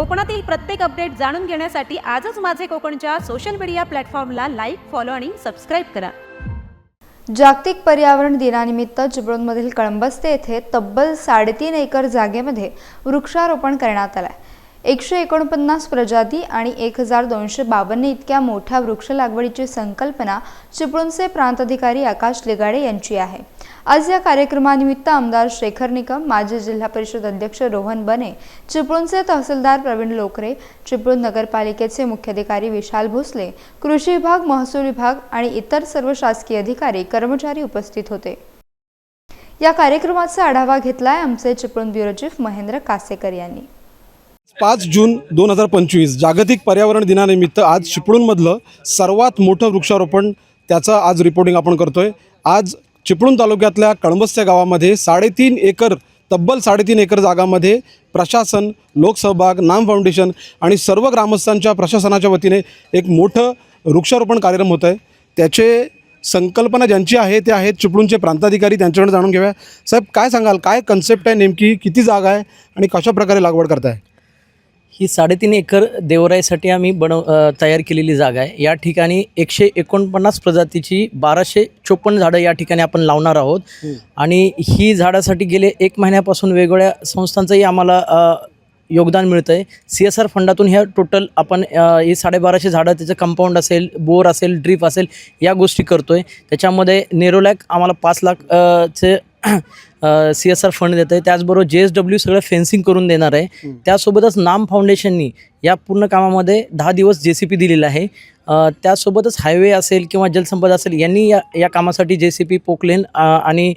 कोकणातील प्रत्येक अपडेट जाणून घेण्यासाठी आजच माझे कोकणच्या सोशल मीडिया प्लॅटफॉर्मला लाईक फॉलो आणि सबस्क्राईब करा. जागतिक पर्यावरण दिनानिमित्त चिपळूणमधील कळंबस्ते येथे तब्बल साडेतीन एकर जागेमध्ये वृक्षारोपण करण्यात आलंय. एकशे एकोणपन्नास प्रजाती आणि एक हजार दोनशे बावन्न इतक्या मोठ्या वृक्ष लागवडीची संकल्पना चिपळूणचे प्रांताधिकारी आकाश लिगाडे यांची आहे. आज या कार्यक्रमानिमित्त आमदार शेखर निकम माजी जिल्हा परिषद अध्यक्ष रोहन बने चिपळूणचे तहसीलदार प्रवीण लोकरे चिपळूण नगरपालिकेचे मुख्याधिकारी विशाल भोसले कृषी विभाग महसूल विभाग आणि इतर सर्व शासकीय अधिकारी कर्मचारी उपस्थित होते. या कार्यक्रमाचा आढावा घेतलाय आमचे चिपळूण ब्युरो चीफ महेंद्र कासेकर यांनी. पाच जून दोन हजार पंचवीस जागतिक पर्यावरण दिनानिमित्त आज चिपळूणमधलं सर्वात मोठं वृक्षारोपण त्याचं आज रिपोर्टिंग आपण करतोय. आज चिपळूण तालुक्यातल्या कळंबस्त्या गावामध्ये साडेतीन एकर तब्बल साडेतीन एकर जागामध्ये प्रशासन लोकसहभाग नाम फाउंडेशन आणि सर्व ग्रामस्थांच्या प्रशासनाच्या वतीने एक मोठं वृक्षारोपण कार्यक्रम होतं आहे त्याचे संकल्पना ज्यांची आहे ते आहेत चिपळूणचे प्रांताधिकारी. त्यांच्याकडे जाणून घेऊया. साहेब काय सांगाल? काय कन्सेप्ट आहे नेमकी? किती जागा आहे? आणि कशा प्रकारे लागवड करताय? ही साडेतीन एकर देवराईसाठी आम्ही बनव तयार केलेली जागा आहे. या ठिकाणी एकशे एकोणपन्नास प्रजातीची बाराशे चोपन्न झाडं या ठिकाणी आपण लावणार आहोत. आणि ही झाडासाठी गेले एक महिन्यापासून वेगवेगळ्या संस्थांचंही आम्हाला योगदान मिळतं आहे सी एस आर फंडातून ह्या टोटल आपण ही साडेबाराशे झाडं त्याचं कंपाऊंड असेल बोर असेल ड्रीप असेल या गोष्टी करतो आहे त्याच्यामध्ये नेरोलॅक आम्हाला पाच लाख चे सी एस आर फंड देतं आहे त्याचबरोबर जे एस डब्ल्यू सगळं फेन्सिंग करून देणार आहे. त्यासोबतच नाम फाउंडेशननी या पूर्ण कामामध्ये दहा दिवस जे सी पी दिलेला आहे. त्यासोबतच हायवे असेल किंवा जलसंपदा असेल यांनी या या कामासाठी जे सी पी पोकलेन आणि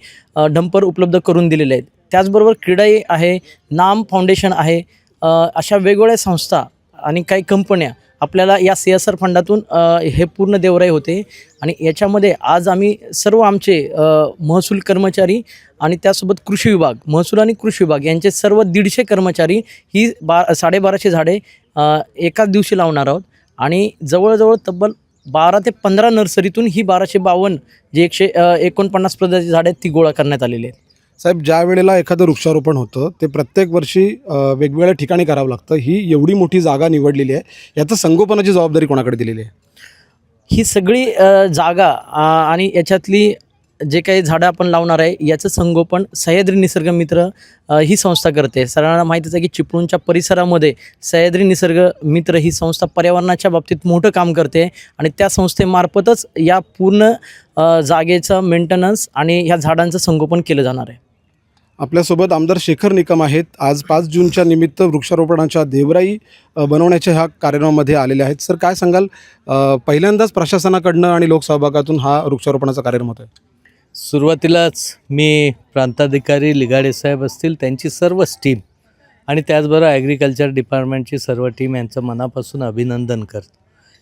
डंपर उपलब्ध करून दिलेले आहेत. त्याचबरोबर क्रीडाई आहे नाम फाउंडेशन आहे. अशा वेगवेगळ्या संस्था आणि काही कंपन्या आपल्याला या सी एस आर फंडातून हे पूर्ण देवराई होते. आणि याच्यामध्ये आज आम्ही सर्व आमचे महसूल कर्मचारी आणि त्यासोबत कृषी विभाग महसूल आणि कृषी विभाग यांचे सर्व दीडशे कर्मचारी ही बा साडेबाराशे झाडे एकाच दिवशी लावणार आहोत. आणि जवळजवळ तब्बल बारा ते पंधरा नर्सरीतून ही बाराशे बावन्न जे एकशे एकोणपन्नास प्रदाची झाडे आहेत ती गोळा करण्यात आलेली आहेत. साहेब ज्या वेळेला एखादं वृक्षारोपण होतं ते प्रत्येक वर्षी वेगवेगळ्या ठिकाणी करावं लागतं. ही एवढी मोठी जागा निवडलेली आहे. याचं संगोपनाची जबाबदारी कोणाकडे दिलेली आहे? ही सगळी जागा आणि याच्यातली जे काही झाडं आपण लावणार आहे याचं संगोपन सह्याद्री निसर्ग मित्र ही संस्था करते. सर्वांना माहितीच आहे की चिपळूणच्या परिसरामध्ये सह्याद्री निसर्ग मित्र ही संस्था पर्यावरणाच्या बाबतीत मोठं काम करते आणि त्या संस्थेमार्फतच या पूर्ण जागेचं मेंटेनन्स आणि ह्या झाडांचं संगोपन केलं जाणार आहे. आपल्यासोबत आमदार शेखर निकम आहेत. आज पाच जूनच्या निमित्त वृक्षारोपणाच्या देवराई बनवण्याच्या ह्या कार्यक्रमामध्ये आलेले आहेत. सर काय सांगाल? पहिल्यांदाच प्रशासनाकडनं आणि लोकसहभागातून हा वृक्षारोपणाचा कार्यक्रम होतो आहे सुरुवातीलाच मी प्रांताधिकारी लिगाडे साहेब असतील त्यांची सर्वच टीम आणि त्याचबरोबर ॲग्रिकल्चर डिपार्टमेंटची सर्व टीम यांचं मनापासून अभिनंदन करतो.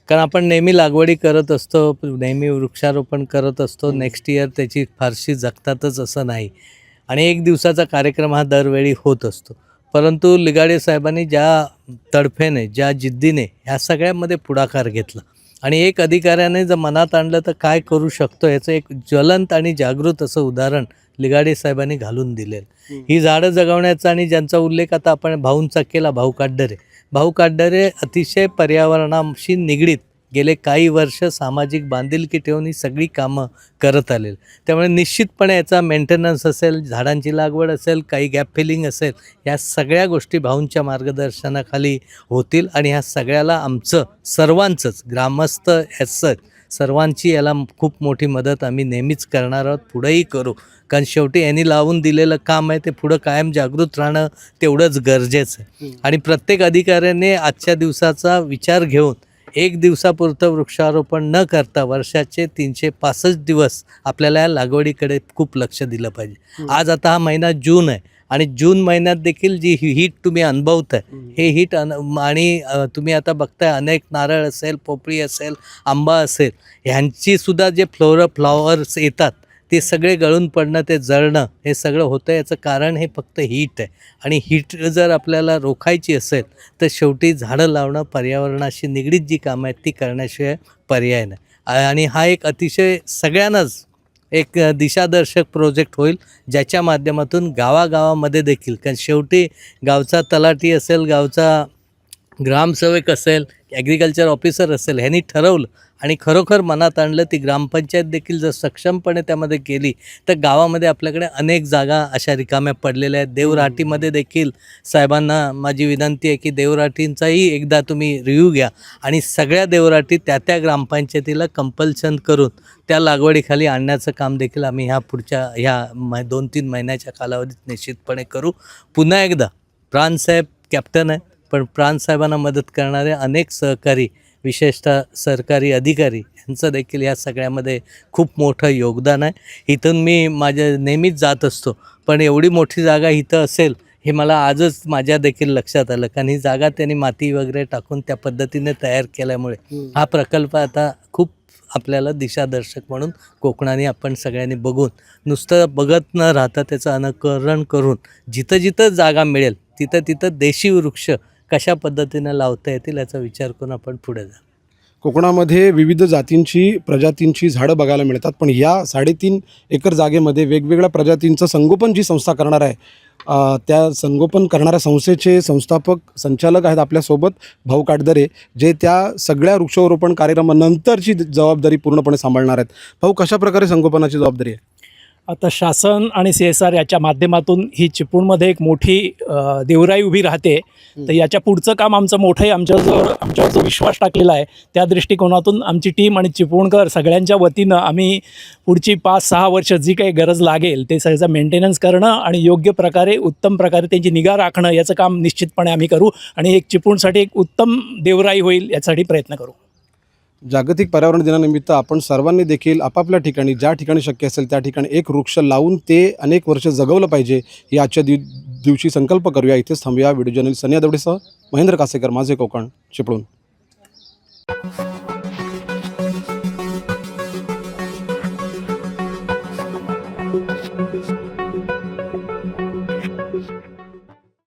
कारण आपण नेहमी लागवडी करत असतो नेहमी वृक्षारोपण करत असतो. नेक्स्ट इयर त्याची फारशी जगतातच असं नाही. आणि एक दिवसाचा कार्यक्रम हा दरवेळी होत असतो. परंतु लिगाडे साहेबांनी ज्या तडफेने ज्या जिद्दीने ह्या सगळ्यामध्ये पुढाकार घेतला आणि एक अधिकाऱ्याने जर मनात आणलं तर काय करू शकतो याचं एक ज्वलंत आणि जागृत असं उदाहरण लिगाडे साहेबांनी घालून दिलेलं. ही झाडं जगवण्याचा आणि ज्यांचा उल्लेख आता आपण भाऊंचा केला भाऊ काड्डरे. भाऊ काड्डरे अतिशय पर्यावरणाशी निगडीत गेले काही वर्ष सामाजिक बांधिलकी ठेवून ही सगळी कामं करत आलेली. त्यामुळे निश्चितपणे याचा मेंटेनन्स असेल झाडांची लागवड असेल काही गॅप फिलिंग असेल या सगळ्या गोष्टी भाऊंच्या मार्गदर्शनाखाली होतील आणि ह्या सगळ्याला आमचं सर्वांचंच ग्रामस्थ ह्याच सर्वांची याला खूप मोठी मदत आम्ही नेहमीच करणार आहोत पुढेही करू. कारण शेवटी यांनी लावून दिलेलं काम आहे ते पुढं कायम जागृत राहणं तेवढंच गरजेचं आहे. आणि प्रत्येक अधिकाऱ्याने आजच्या दिवसाचा विचार घेऊन एक दिवसापुरतं वृक्षारोपण न करता वर्षाचे तीनशे पासष्ट दिवस आपल्याला या लागवडीकडे खूप लक्ष दिलं पाहिजे. आज आता हा महिना जून आहे आणि जून महिन्यात देखील जी ही हीट तुम्ही अनुभवताय हे हीट अन आणि तुम्ही आता बघताय अनेक नारळ असेल पोपळी असेल आंबा असेल ह्यांची सुद्धा जे फ्लोर फ्लॉवर्स येतात ते सगळे गळून पडणं ते जळणं हे सगळं होतं. याचं कारण हे फक्त हीट आहे. आणि हीट जर आपल्याला रोखायची असेल तर शेवटी झाडं लावणं पर्यावरणाशी निगडीत जी कामं आहेत ती करण्याशिवाय पर्याय नाही. आणि हा एक अतिशय सगळ्यांनाच एक दिशादर्शक प्रोजेक्ट होईल ज्याच्या माध्यमातून गावागावामध्ये देखील. कारण शेवटी गावचा तलाठी असेल गावचा ग्रामसेवक असेल ॲग्रिकल्चर ऑफिसर असेल ह्यांनी ठरवलं आणि खरोखर मनात आणलं ती ग्रामपंचायत देखील जर सक्षमपणे त्यामध्ये केली तर गावामध्ये आपल्याकडे अनेक जागा अशा रिकाम्या पडलेल्या आहेत. देवराटीमध्ये देखील साहेबांना माझी विनंती आहे की देवराटींचाही एकदा तुम्ही रिव्ह्यू घ्या आणि सगळ्या देवराटी त्या त्या ग्रामपंचायतीला कंपल्शन करून त्या लागवडीखाली आणण्याचं काम देखील आम्ही ह्या पुढच्या ह्या मै दोन तीन महिन्याच्या कालावधीत निश्चितपणे करू. पुन्हा एकदा प्राणसाहेब कॅप्टन आहे. पण प्राणसाहेबांना मदत करणारे अनेक सहकारी विशेषतः सरकारी अधिकारी यांचं देखील या सगळ्यामध्ये खूप मोठं योगदान आहे. इथून मी माझ्या नेहमीच जात असतो पण एवढी मोठी जागा इथं असेल हे मला आजच माझ्या देखील लक्षात आलं. कारण ही जागा त्यांनी माती वगैरे टाकून त्या पद्धतीने तयार केल्यामुळे हा प्रकल्प आता खूप आपल्याला दिशादर्शक म्हणून कोकणाने आपण सगळ्यांनी बघून नुसतं बघत न राहता त्याचं अनुकरण करून जिथं जिथं जागा मिळेल तिथं तिथं देशी वृक्ष कशा पद्धतीनं लावता येतील याचा विचार करून आपण पुढे जा कोकणामध्ये विविध जातींची प्रजातींची झाडं बघायला मिळतात पण या साडेतीन एकर जागेमध्ये वेगवेगळ्या प्रजातींचं संगोपन जी संस्था करणार आहे त्या संगोपन करणाऱ्या संस्थेचे संस्थापक संचालक आहेत आपल्यासोबत भाऊ काटदरे जे त्या सगळ्या वृक्षारोपण कार्यक्रमानंतरची जबाबदारी पूर्णपणे सांभाळणार आहेत. भाऊ कशाप्रकारे संगोपनाची जबाबदारी आहे? आता शासन आणि सी एस आर याच्या माध्यमातून ही चिपळूणमध्ये एक मोठी देवराई उभी राहते. तर याच्या पुढचं काम आमचं मोठं आहे. आमच्याजवळ आमच्यावर जो विश्वास टाकलेला आहे त्या दृष्टिकोनातून आमची टीम आणि चिपळूणकर सगळ्यांच्या वतीनं आम्ही पुढची पाच सहा वर्ष जी काही गरज लागेल ते सगळ्याचं मेंटेनन्स करणं आणि योग्य प्रकारे उत्तम प्रकारे त्यांची निगा राखणं याचं काम निश्चितपणे आम्ही करू आणि एक चिपळूणसाठी एक उत्तम देवराई होईल यासाठी प्रयत्न करू. जागतिक पर्यावरण दिनानिमित्त आपण सर्वांनी देखील आपापल्या ठिकाणी ज्या ठिकाणी शक्य असेल त्या ठिकाणी एक वृक्ष लावून ते अनेक वर्ष जगवलं पाहिजे ही आजच्या दिव दिवशी संकल्प करूया. इथेच थांबूया. व्हिडिओ जर्नलिस्ट सनिया दवडेसह महेंद्र कासेकर माझे कोकण चिपळून